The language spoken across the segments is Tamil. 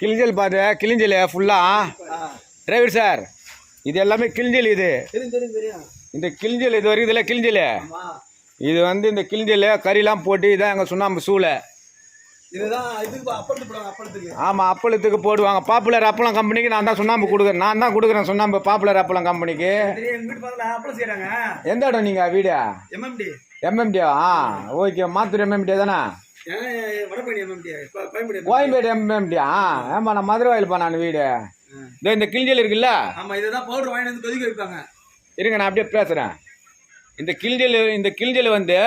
கிளிஞ்சல் பாரு கிளிஞ்சல் ஃபுல்லாக டிரைவர் சார் இது எல்லாமே கிளிஞ்சல் இது. இந்த கிளிஞ்சல் இது வரைக்கும் இதில் கிளிஞ்சல் இது வந்து இந்த கிளிஞ்சல் கறிலாம் போட்டு இதான் எங்கள் சுண்ணாம்பு சூளை. ஆமாம் அப்பளத்துக்கு போடுவாங்க. பாப்புலர் அப்பளம் கம்பெனிக்கு நான் தான் சுண்ணாம்பு கொடுக்குறேன். நான் தான் கொடுக்குறேன் சுண்ணாம்பு பாப்புலர் அப்பளம் கம்பெனிக்கு எந்த இடம் நீங்கள் வீடு? எம்எம்டி எம்எம்டியா ஆ okay Mathur M M D தானே? கோயம்பேடு எம்எம்டியா ஆமாம் நான் மதுரை வாயில்ப்பா நான் வீடு. இதோ இந்த கிளிஞ்சல் இருக்குல்ல? ஆமா இதுதான் பவுடர் வாங்கிட்டு வந்து கொதிக்க வைப்பாங்க. இருங்க நான் அப்படியே பேசுகிறேன் இந்த கிளிஞ்சல் இந்த கிளிஞ்சல் வந்து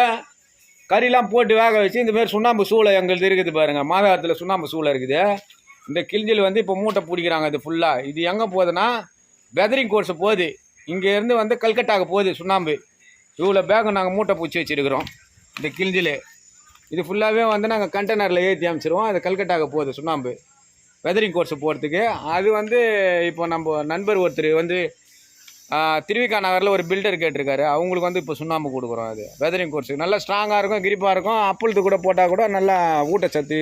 கறிலாம் போட்டு வேக வச்சு இந்த மாதிரி சுண்ணாம்பு சூளை எங்களுது இருக்குது பாருங்கள் மாதாரத்தில் சுண்ணாம்பு சூளை இருக்குது. இந்த கிளிஞ்சல் வந்து இப்போ மூட்டை பிடிக்கிறாங்க இது ஃபுல்லாக இது எங்கே போகுதுன்னா வெதரிங் கோர்ஸ் போகுது. இங்கேருந்து வந்து கல்கட்டாவுக்கு போகுது சுண்ணாம்பு. இவ்வளோ பேக்கு நாங்கள் மூட்டை பிடிச்சி வச்சுருக்கிறோம். இந்த கிழிஞ்சிலே. இது ஃபுல்லாகவே வந்து நாங்கள் கண்டெய்னரில் ஏற்றி அமைச்சிருவோம் அது கல்கட்டாக்கு போகுது சுண்ணாம்பு. வெதரிங் கோர்ஸ் போகிறதுக்கு அது வந்து இப்போ நம்ம நண்பர் ஒருத்தர் வந்து திருவிக்கா நகரில் ஒரு பில்டர் கேட்டிருக்காரு. அவங்களுக்கு வந்து இப்போ சுண்ணாம்பு கொடுக்குறோம் அது. வெதரிங் கோர்ஸுக்கு நல்லா ஸ்ட்ராங்காக இருக்கும் கிரிப்பாக இருக்கும். அப்பளத்து கூட போட்டால் கூட நல்லா ஊட்டச்சத்து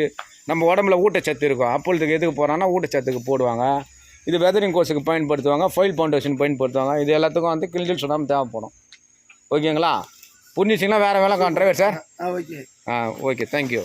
நம்ம உடம்புல ஊட்டச்சத்து இருக்கும். அப்பளத்துக்கு எதுக்கு போகிறாங்கன்னா ஊட்டச்சத்துக்கு போடுவாங்க. இது வெதரிங் கோர்ஸுக்கு பயன்படுத்துவாங்க ஃபைல் ஃபவுண்டேஷன் பயன்படுத்துவாங்க. இது எல்லாத்துக்கும் வந்து கிளிஞ்சல் சுண்ணாம்பு தேவைப்படும். ஓகேங்களா? புரிஞ்சிச்சிங்களா? வேறு வேலை டிரைவர் சார். ஆ ஓகே. ஆ ஓகே. Thank you